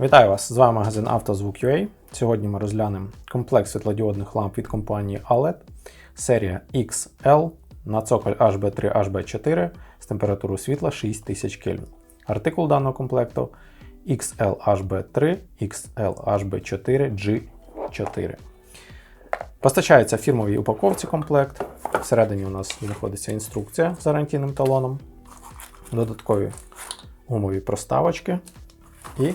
Вітаю вас! З вами магазин «Автозвук.UA». Сьогодні ми розглянемо комплект світлодіодних ламп від компанії OLED, серія XL на цоколь HB3 HB4 з температурою світла 6000 Кельвін. Артикул даного комплекту XL-HB3, XL-HB4 G4. Постачається фірмовій упаковці комплект. Всередині у нас знаходиться інструкція з гарантійним талоном, додаткові гумові проставочки і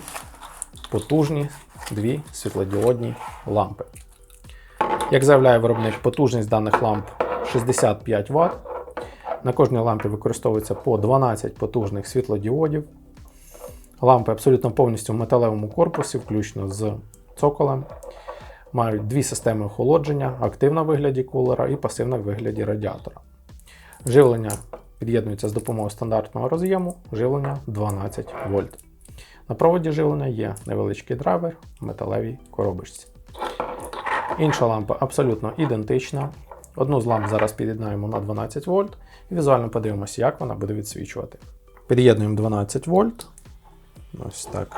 потужні дві світлодіодні лампи. Як заявляє виробник, потужність даних ламп 65 Вт. На кожній лампі використовується по 12 потужних світлодіодів. Лампи абсолютно повністю в металевому корпусі, включно з цоколем. Мають дві системи охолодження: активна в вигляді кулера і пасивна в вигляді радіатора. Живлення під'єднується з допомогою стандартного роз'єму, живлення 12 вольт. На проводі живлення є невеличкий драйвер в металевій коробочці. Інша лампа абсолютно ідентична. Одну з ламп зараз під'єднаємо на 12 вольт і візуально подивимося, як вона буде відсвічувати. Під'єднуємо 12 вольт. Ось так.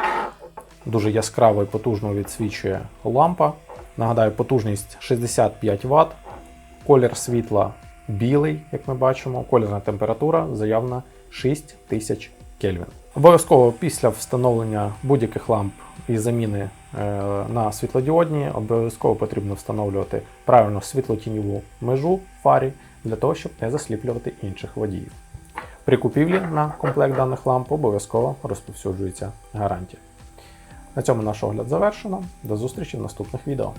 Дуже яскраво і потужно відсвічує лампа. Нагадаю, потужність 65 Вт. Колір світла білий, як ми бачимо. Колірна температура заявна 6000 Кельвін. Обов'язково після встановлення будь-яких ламп і заміни е, на світлодіодні, обов'язково потрібно встановлювати правильно світлотіньову межу фарі для того, щоб не засліплювати інших водіїв. При купівлі на комплект даних ламп обов'язково розповсюджується гарантія. На цьому наш огляд завершено. До зустрічі в наступних відео.